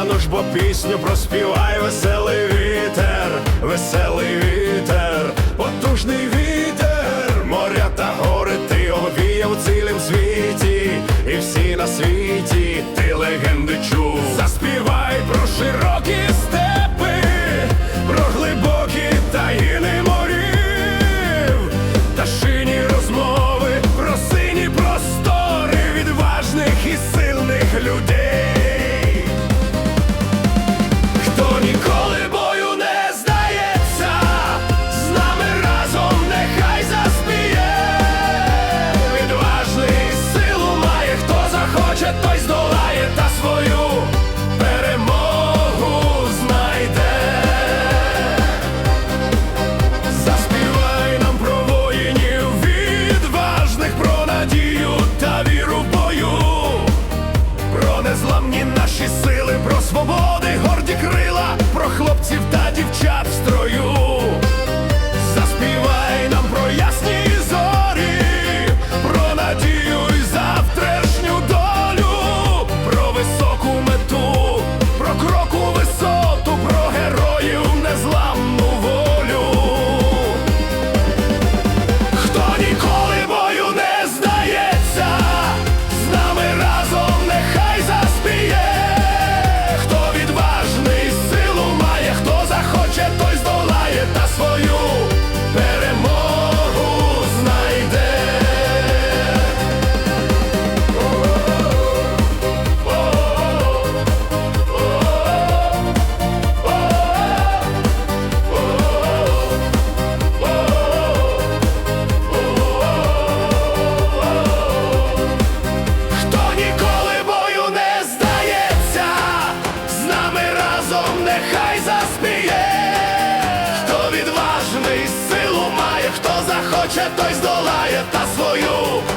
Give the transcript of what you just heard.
Ану ж бо пісню проспівай веселий вітер, веселий вітер. свою. Хоче той здолає та свою.